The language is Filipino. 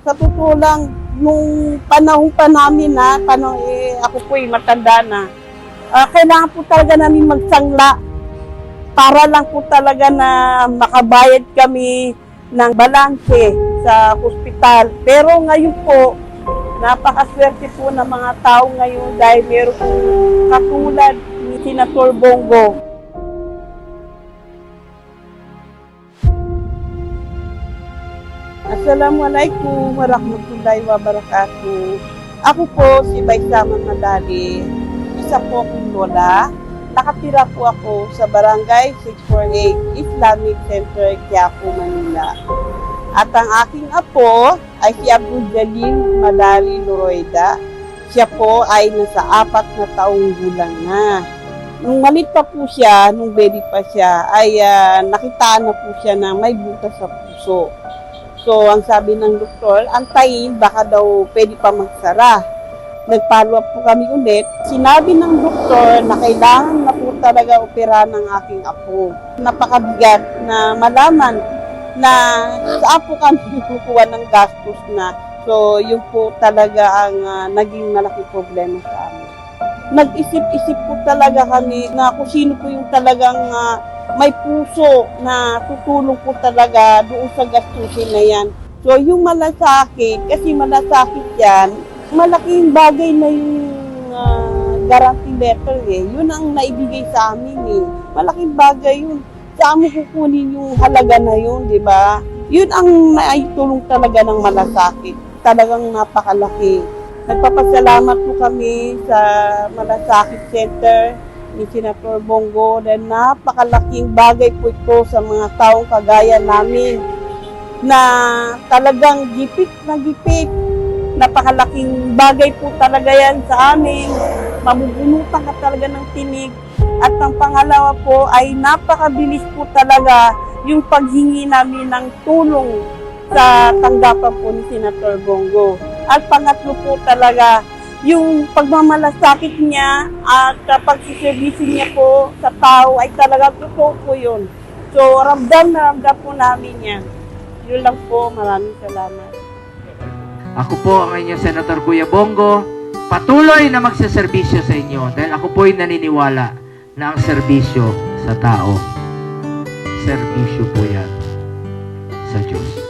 Sa totoo lang, nung panahon pa namin na, panahon, eh, ako po eh, matanda na, ah, kailangan po talaga namin magsangla para lang po talaga na makabayad kami ng balanse sa hospital. Pero ngayon po, napakaswerte po ng mga tao ngayon dahil meron po katulad ni Senator Bongo. Assalamualaikum warahmatullahi wabarakatuh. Ako po si Baysaman Madali, isa po akong lola. Nakatira po ako sa Barangay 648 Islamic Center, Quiapo, Manila. At ang aking apo ay si Abdul Jalil Madali Loroida. Siya po ay nasa apat na taong gulang na. Nung malit pa po siya, nung baby pa siya, ay ah, nakitaan na po siya na may butas sa puso. So, ang sabi ng doktor, antayin, baka daw pwede pa magsara. Nag-follow up po kami ulit. Sinabi ng doktor na kailangan na po talaga opera ng aking apo. Napakabigat na malaman na saan po kami kukuha ng gastos na. So, yun po talaga ang ah, naging malaking problema sa amin. Nag-isip-isip po talaga kami na kung sino po yung talagang ah, may puso na tutulong po talaga doon sa gastusin na yan. So, yung malasakit, kasi malasakit yan, malaking bagay na yung ah, guarantee letter eh. Yun ang naibigay sa amin eh. Malaking bagay yun. Saan mo kukunin yung halaga na yun, di ba? Yun ang naitulong talaga ng malasakit. Talagang napakalaki. Nagpapasalamat po kami sa Malasakit Center ni Senator Bongo dahil napakalaking bagay po ito sa mga taong kagaya namin na talagang gipit na gipit. Napakalaking bagay po talaga yan sa amin. Mabubunutan ka talaga ng tinig. At ang pangalawa po ay napakabilis po talaga yung paghingi namin ng tulong sa tanggapan po ni Senator Bongo. At pangatlo po talaga, yung pagmamalasakit niya at kapag siservisyo niya po sa tao ay talaga totoo po yun. So, ramdam na ramdam po namin yan. Yun lang po. Maraming salamat. Ako po ang inyong Senator Kuya Bongo. Patuloy na magsaserbisyo sa inyo dahil ako po'y naniniwala na ang serbisyo sa tao, serbisyo po yan sa Diyos.